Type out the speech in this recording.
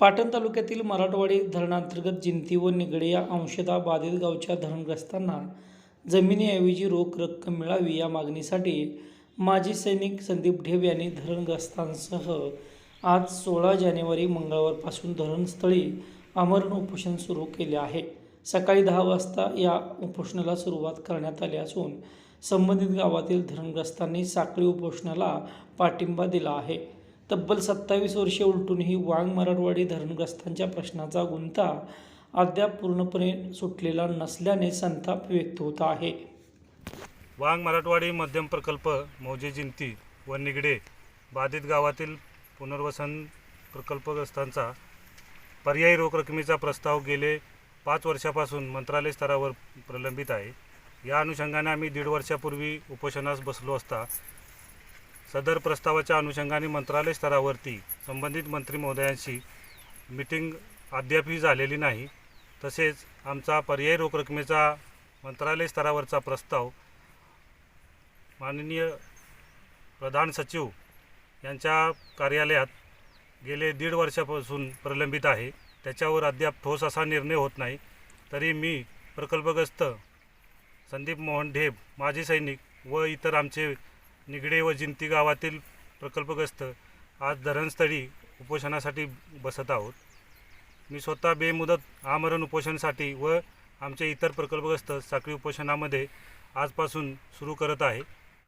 पाटण तालुक्यातील मराठवाडी धरणांतर्गत जिंती व निगडे या अंशतः बाधित गावच्या धरणग्रस्तांना जमिनीऐवजी रोख रक्कम मिळावी या मागणीसाठी माजी सैनिक संदीप ढेब यांनी धरणग्रस्तांसह आज सोळा जानेवारी मंगळवारपासून धरणस्थळी आमरण उपोषण सुरू केले आहे. सकाळी दहा वाजता या उपोषणाला सुरुवात करण्यात आली असून संबंधित गावातील धरणग्रस्तांनी साखळी उपोषणाला पाठिंबा दिला आहे. तब्बल सत्तावीस वर्षे उलटूनही वांग मराठवाडी धरणग्रस्तांच्या प्रश्नाचा गुंता अद्याप पूर्णपणे सुटलेला नसल्याने संताप व्यक्त होत आहे. वांग मराठवाडी मध्यम प्रकल्प मौजे जिंती व निगडे बाधित गावातील पुनर्वसन प्रकल्पग्रस्तांचा पर्यायी रोख रकमेचा प्रस्ताव गेले पाच वर्षापासून मंत्रालय स्तरावर प्रलंबित आहे. या अनुषंगाने आम्ही दीड वर्षापूर्वी उपोषणास बसलो असता सदर प्रस्तावाच्या अनुषंगाने मंत्रालय स्तरावरती संबंधित मंत्री महोदयांशी मिटिंग अद्यापही झालेली नाही. तसेच आमचा पर्यायी रोख रकमेचा मंत्रालय स्तरावरचा प्रस्ताव माननीय प्रधान सचिव यांच्या कार्यालयात गेले दीड वर्षापासून प्रलंबित आहे. त्याच्यावर अद्याप ठोस असा निर्णय होत नाही. तरी मी प्रकल्पग्रस्त संदीप मोहन ढेब माजी सैनिक व इतर आमचे निगडे व जिंती गावातील प्रकल्पग्रस्त आज धरणस्थळी उपोषणासाठी बसत आहोत. मी स्वतः बेमुदत आमरण उपोषणासाठी व आमचे इतर प्रकल्पग्रस्त साखळी उपोषणामध्ये आजपासून सुरू करत आहे.